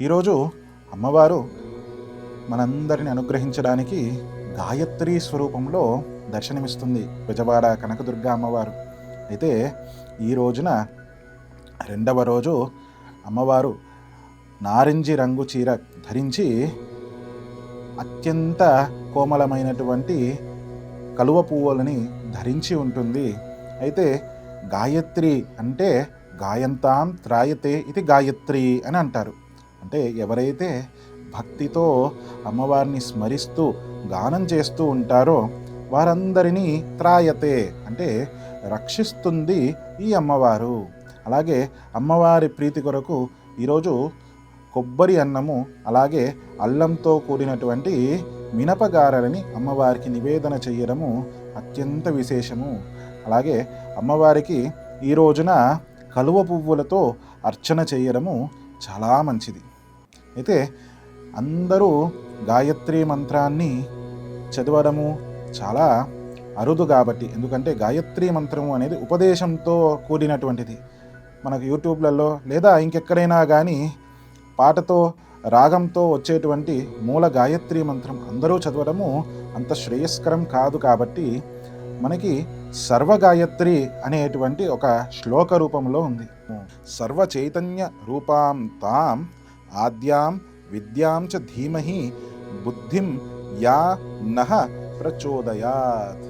ఈరోజు అమ్మవారు మనందరిని అనుగ్రహించడానికి గాయత్రి స్వరూపంలో దర్శనమిస్తుంది బెజవాడ కనకదుర్గ అమ్మవారు. అయితే ఈ రోజున రెండవ రోజు అమ్మవారు నారింజి రంగు చీర ధరించి అత్యంత కోమలమైనటువంటి కలువ పువ్వులని ధరించి ఉంటుంది. అయితే గాయత్రి అంటే గాయంతాం త్రాయతే ఇది గాయత్రి అని అంటారు. అంటే ఎవరైతే భక్తితో అమ్మవారిని స్మరిస్తూ గానం చేస్తూ ఉంటారో వారందరినీ త్రాయతే అంటే రక్షిస్తుంది ఈ అమ్మవారు. అలాగే అమ్మవారి ప్రీతి కొరకు ఈరోజు కొబ్బరి అన్నము అలాగే అల్లంతో కూడినటువంటి మినపగారలని అమ్మవారికి నివేదన చేయడము అత్యంత విశేషము. అలాగే అమ్మవారికి ఈ రోజున కలువ పువ్వులతో అర్చన చేయడము చాలా మంచిది. అయితే అందరూ గాయత్రి మంత్రాన్ని చదవడము చాలా అరుదు కాబట్టి. ఎందుకంటే గాయత్రి మంత్రము అనేది ఉపదేశంతో కూడినటువంటిది. మనకు యూట్యూబ్లలో లేదా ఇంకెక్కడైనా కానీ పాటతో రాగంతో వచ్చేటువంటి మూల గాయత్రి మంత్రం అందరూ చదవడము అంత శ్రేయస్కరం కాదు కాబట్టి మనకి సర్వ గాయత్రి అనేటువంటి ఒక శ్లోక రూపంలో ఉంది. సర్వ చైతన్య రూపాం తాం आद्यां विद्यां च धीमहि बुद्धिं या नः प्रचोदयात्।